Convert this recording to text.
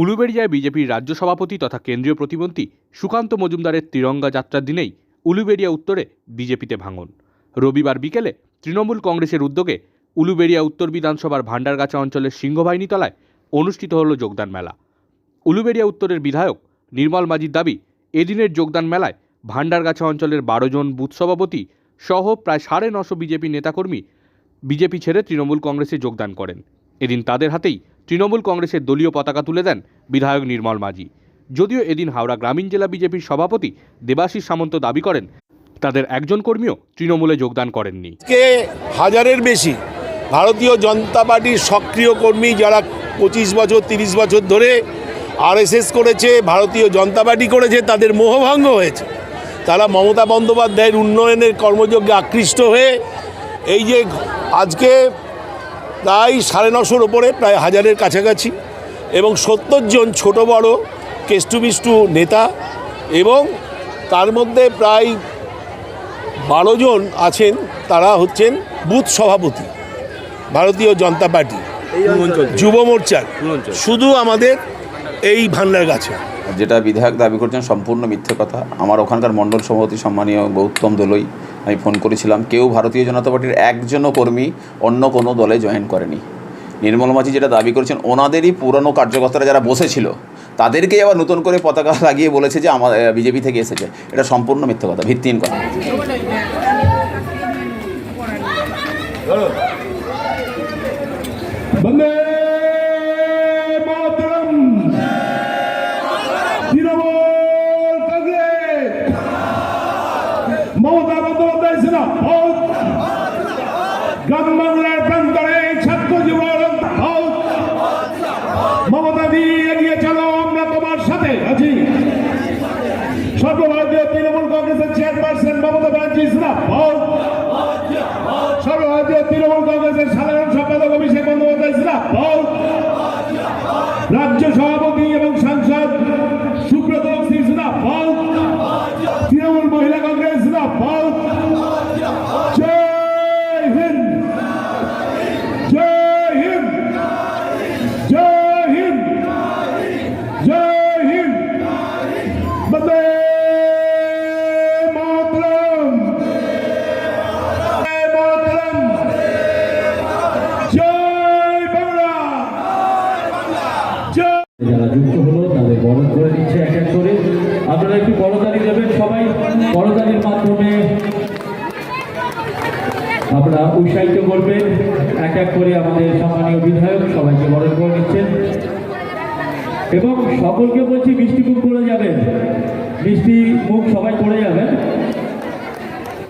উলুবেড়িয়ায় বিজেপির রাজ্য সভাপতি তথা কেন্দ্রীয় প্রতিমন্ত্রী সুকান্ত মজুমদারের তিরঙ্গা যাত্রার দিনেই উলুবেড়িয়া উত্তরে বিজেপিতে ভাঙন। রবিবার বিকেলে তৃণমূল কংগ্রেসের উদ্যোগে উলুবেড়িয়া উত্তর বিধানসভার ভান্ডারগাছা অঞ্চলের সিংহবাহিনী তলায় অনুষ্ঠিত হল যোগদান মেলা। উলুবেড়িয়া উত্তরের বিধায়ক নির্মল মাঝির দাবি, এদিনের যোগদান মেলায় ভান্ডারগাছা অঞ্চলের বারো জন বুথ সভাপতি সহ প্রায় সাড়ে নশো বিজেপি নেতাকর্মী বিজেপি ছেড়ে তৃণমূল কংগ্রেসে যোগদান করেন। এদিন তাদের হাতেই তৃণমূল কংগ্রেসের দলীয় পতাকা তুলে দেন বিধায়ক নির্মল মাঝি। যদিও এদিন হাওড়া গ্রামীণ জেলা বিজেপির সভাপতি দেবাশিস সামন্ত দাবি করেন, তাদের একজন কর্মীও তৃণমূলে যোগদান করেননি। কে হাজারের বেশি ভারতীয় জনতা পার্টির সক্রিয় কর্মী যারা পঁচিশ বছর, তিরিশ বছর ধরে আরএসএস করেছে, ভারতীয় জনতা পার্টি করেছে, তাদের মোহভঙ্গ হয়েছে। তারা মমতা বন্দ্যোপাধ্যায়ের উন্নয়নের কর্মযজ্ঞে আকৃষ্ট হয়ে এই যে আজকে প্রায় সাড়ে নশোর ওপরে প্রায় হাজারের কাছাকাছি। এবং সত্তর জন ছোট বড় কেষ্টুবিষ্টু নেতা এবং তার মধ্যে প্রায় বারো জন আছেন তারা হচ্ছেন বুথ সভাপতি ভারতীয় জনতা পার্টি যুব মোর্চার। শুধু আমাদের এই ভান্ডার গাছে। যেটা বিধায়ক দাবি করছেন সম্পূর্ণ মিথ্যে কথা। আমার ওখানকার মণ্ডল সভাপতি সম্মানীয় গৌতম দোলই আমি ফোন করেছিলাম, কেউ ভারতীয় জনতা পার্টির একজনও কর্মী অন্য কোনো দলে জয়েন করেনি। নির্মল মাঝি যেটা দাবি করেছেন, ওনাদেরই পুরনো কার্যকর্তারা যারা বসেছিল, তাদেরকেই আবার নতুন করে পতাকা লাগিয়ে বলেছে যে আমার বিজেপি থেকে এসেছে। এটা সম্পূর্ণ মিথ্যে কথা, ভিত্তিহীন কথা। বন্দে মমতা বন্দ্যোপাধ্যায় সেনা গ্রাম বাংলার প্রান্তরে ছাত্র জীবন। মমতা দিয়ে এগিয়ে চলো, আমরা তোমার সাথে আছি। সর্বভারতীয় তৃণমূল কংগ্রেসের চেয়ারপারসন মমতা ব্যানার্জি সেনা সর্বভারতীয় তৃণমূল কংগ্রেসের সাধারণ সম্পাদক অভিষেক বন্দ্যোপাধ্যায় ইসলাম রাজ্য সভাপতি এবং যারা যুক্ত হলো, তাদের বরণ করে দিচ্ছে এক এক করে। আপনারা একটু করতালি দেবেন সবাই। করতালির মাধ্যমে আপনারা উৎসাহিত করবেন। এক এক করে আমাদের সম্মানীয় বিধায়ক সবাইকে বরণ করে নিচ্ছেন। এবং সকলকে বলছি, মিষ্টি মুখ করে যাবেন। মিষ্টি মুখ সবাই করে যাবেন।